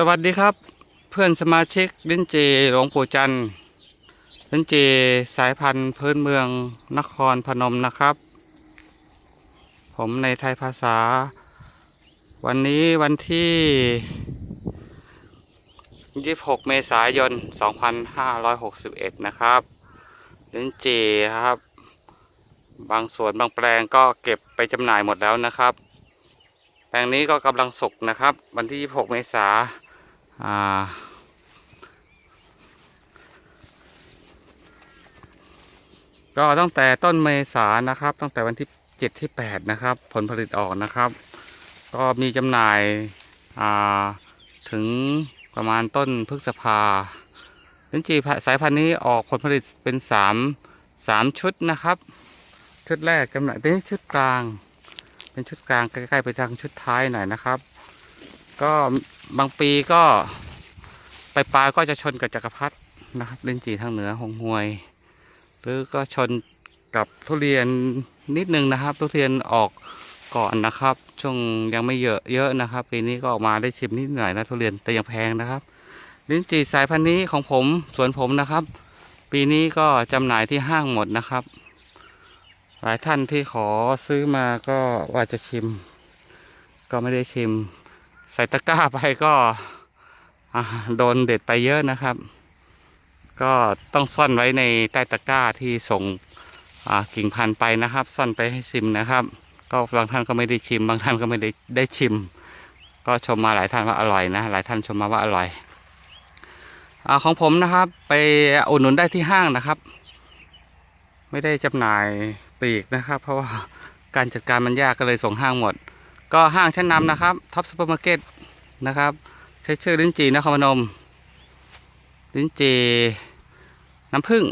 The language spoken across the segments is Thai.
สวัสดีครับ เพื่อนสมาชิกลิ้นจีหลวงปู่จันทร์ลิ้นจีสายพันธุ์พื้นเมืองนครพนมนะครับ ผมในไทยภาษา วันนี้วันที่ 26 เมษายน 2561 นะครับลิ้นจีครับ บางส่วนบางแปลงก็เก็บไปจำหน่ายหมดแล้วนะครับแปลงนี้ก็กำลังสุกนะครับ วันที่ 26 เมษา อ่าก็ตั้งแต่ต้นเมษานะครับ ตั้งแต่วันที่7ที่8นะครับ ผลผลิตออกนะครับ ก็มีจำหน่ายาถึงประมาณต้นพฤษภาลิ้นจี่สายพันธุ์นี้ออกผลผลิตเป็น3 3ชุดนะครับ ชุดแรกจำหน่ายเป็นชุดกลาง เป็นชุดกลางใกล้ๆไปทางชุดท้ายหน่อยนะครับ ก็ บางปีก็ปลายปลายก็จะชนกับจักรพรรดินะครับเลนจีทางเหนือหงหวย หรือก็ชนกับทุเรียนนิดนึงนะครับ ทุเรียนออกก่อนนะครับ ช่วงยังไม่เยอะเยอะนะครับปีนี้ก็ออกมาได้ชิมนิดหน่อยนะทุเรียนแต่ยังแพงนะครับ ลิ้นจี่สายพันธุ์นี้ของผมสวนผมนะครับ ปีนี้ก็จำหน่ายที่ห้างหมดนะครับ หลายท่านที่ขอซื้อมาก็ว่าจะชิม ก็ไม่ได้ชิม ใส่ตะกร้าไปก็โดนเด็ดไปเยอะนะครับ ก็ต้องซ่อนไว้ในใต้ตะกร้าที่ส่งกิ่งพันธุ์ไปนะครับ ซ่อนไปให้ชิมนะครับ ก็บางท่านก็ไม่ได้ชิม บางท่านก็ไม่ได้ได้ชิม ก็ชมมาหลายท่านว่าอร่อยนะ หลายท่านชมมาว่าอร่อยอของผมนะครับ ไปอุดหนุนได้ที่ห้างนะครับ ไม่ได้จำหน่ายปลีกนะครับ เพราะว่าการจัดการมันยากก็เลยส่งห้างหมด ก็ห้างชั้นนำนะครับท็อปซูเปอร์มาร์เก็ตนะครับใช้ชื่อลิ้นจีนครพนม ลิ้นจีน้ำผึ้ง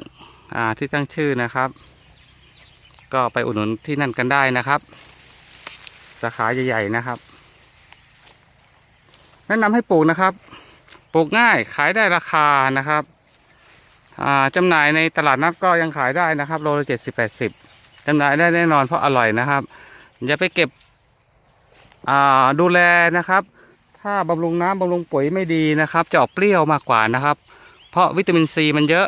อ่าที่ตั้งชื่อนะครับ ก็ไปอุดหนุนที่นั่นกันได้นะครับ สาขาใหญ่ๆนะครับ แนะนำให้ปลูกนะครับ ปลูกง่ายขายได้ราคานะครับอ่าจำหน่ายในตลาดนัดก็ยังขายได้นะครับ โลละเจ็ดสิบแปดสิบจำหน่ายได้แน่นอนเพราะอร่อยนะครับ อย่าไปเก็บ ดูแลนะครับ ถ้าบำรุงน้ำบำรุงปุ๋ยไม่ดีนะครับ จะออกเปรี้ยวมากกว่านะครับ เพราะวิตามินซีมันเยอะ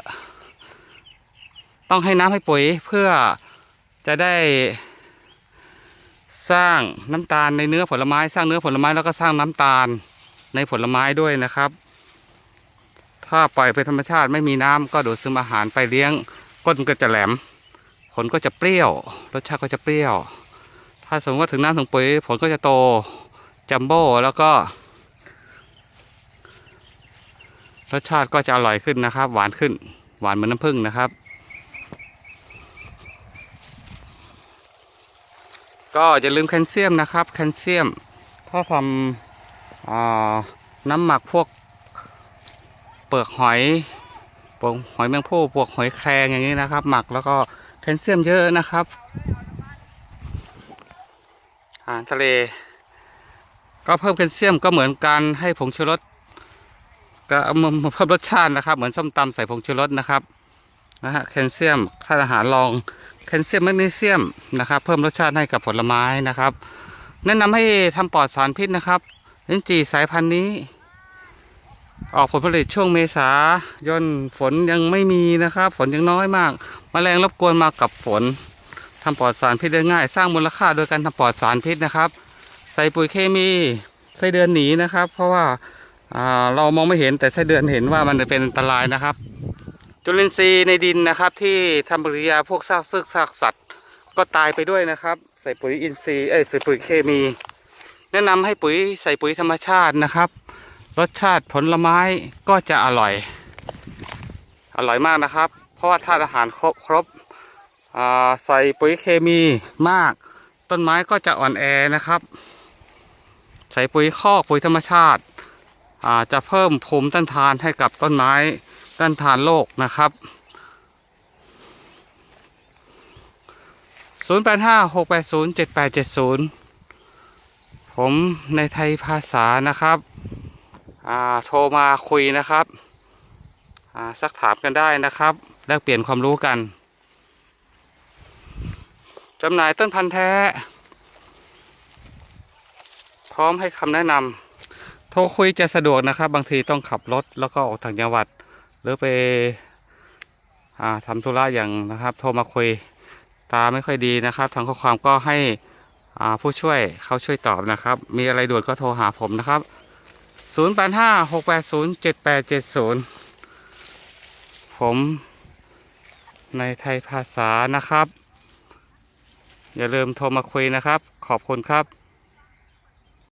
ต้องให้น้ำให้ปุ๋ยเพื่อจะได้สร้างน้ำตาลในเนื้อผลไม้ สร้างเนื้อผลไม้แล้วก็สร้างน้ำตาลในผลไม้ด้วยนะครับ ถ้าปล่อยไปธรรมชาติไม่มีน้ำก็ดูดซึมอาหารไปเลี้ยงก้นก็จะแหลม ผลก็จะเปรี้ยว รสชาติก็จะเปรี้ยว ถ้าสมมติว่าถึงน้ำถึงปุ๋ยผลก็จะโตจัมโบ้แล้วก็รสชาติก็จะอร่อยขึ้นนะครับ หวานขึ้น หวานเหมือนน้ำผึ้งนะครับ ก็อย่าลืมแคลเซียมนะครับ แคลเซียมถ้าทำอ่าน้ำหมักพวกเปลือกหอยเปลือกหอยแมงผู้พวกหอยแครงอย่างนี้นะครับ หมักแล้วก็แคลเซียมเยอะนะครับ อาหารทะเล ก็เพิ่มแคลเซียมก็เหมือนการให้ผงชูรสก็เพิ่มรสชาตินะครับ เหมือนส้มตำใส่ผงชูรสนะครับนะฮะแคลเซียมค่าอาหารรองแคลเซียมแมกนีเซียมนะครับ เพิ่มรสชาติให้กับผลไม้นะครับ แนะนำให้ทำปลอดสารพิษนะครับลิ้นจี่สายพันธุ์นี้ ออกผลผลิตช่วงเมษายนฝนยังไม่มีนะครับ ฝนยังน้อยมากมแมลงรบกวนมากับฝน ทำปลอดสารพิษได้ง่าย สร้างมูลค่าโดยการทำปลอดสารพิษนะครับ ใส่ปุ๋ยเคมีไส้เดือนหนีนะครับ เพราะว่าเรามองไม่เห็นแต่ไส้เดือนเห็นว่ามันเป็นอันตรายนะครับ จุลินทรีย์ในดินนะครับ ที่ทำปฏิกิริยาพวกซากซึกซากสัตว์ ก็ตายไปด้วยนะครับ ใส่ปุ๋ยอินทรีย์เอ้ยใส่ปุ๋ยเคมี แนะนำให้ปุ๋ยใส่ปุ๋ยธรรมชาตินะครับ รสชาติผลไม้ก็จะอร่อย อร่อยมากนะครับ เพราะว่าธาตุอาหารครบครบ ใส่ปุ๋ยเคมีมาก ต้นไม้ก็จะอ่อนแอนะครับ ใส่ปุ๋ยคอกปุ๋ยธรรมชาติาจะเพิ่มภูมิต้านทานให้กับต้นไม้ต้านทานโรคนะครับ 0856807870 ผมในไทยภาษานะครับโทรมาคุยนะครับอ่าสักถามกันได้นะครับ แลกเปลี่ยนความรู้กัน จำหน่ายต้นพันธุ์แท้ พร้อมให้คำแนะนำโทรคุยจะสะดวกนะครับ บางทีต้องขับรถแล้วก็ออกต่างจังหวัด หรือไปอทำธุระอย่างนะครับ โทรมาคุยตาไม่ค่อยดีนะครับทางข้อความก็ให้ผู้ช่วยเขาช่วยตอบนะครับ มีอะไรด่วนก็โทรหาผมนะครับ 0 8 5 6 8 0 7 8 7 0 ผมในไทยภาษานะครับ อย่าลืมโทรมาคุยนะครับ ขอบคุณครับ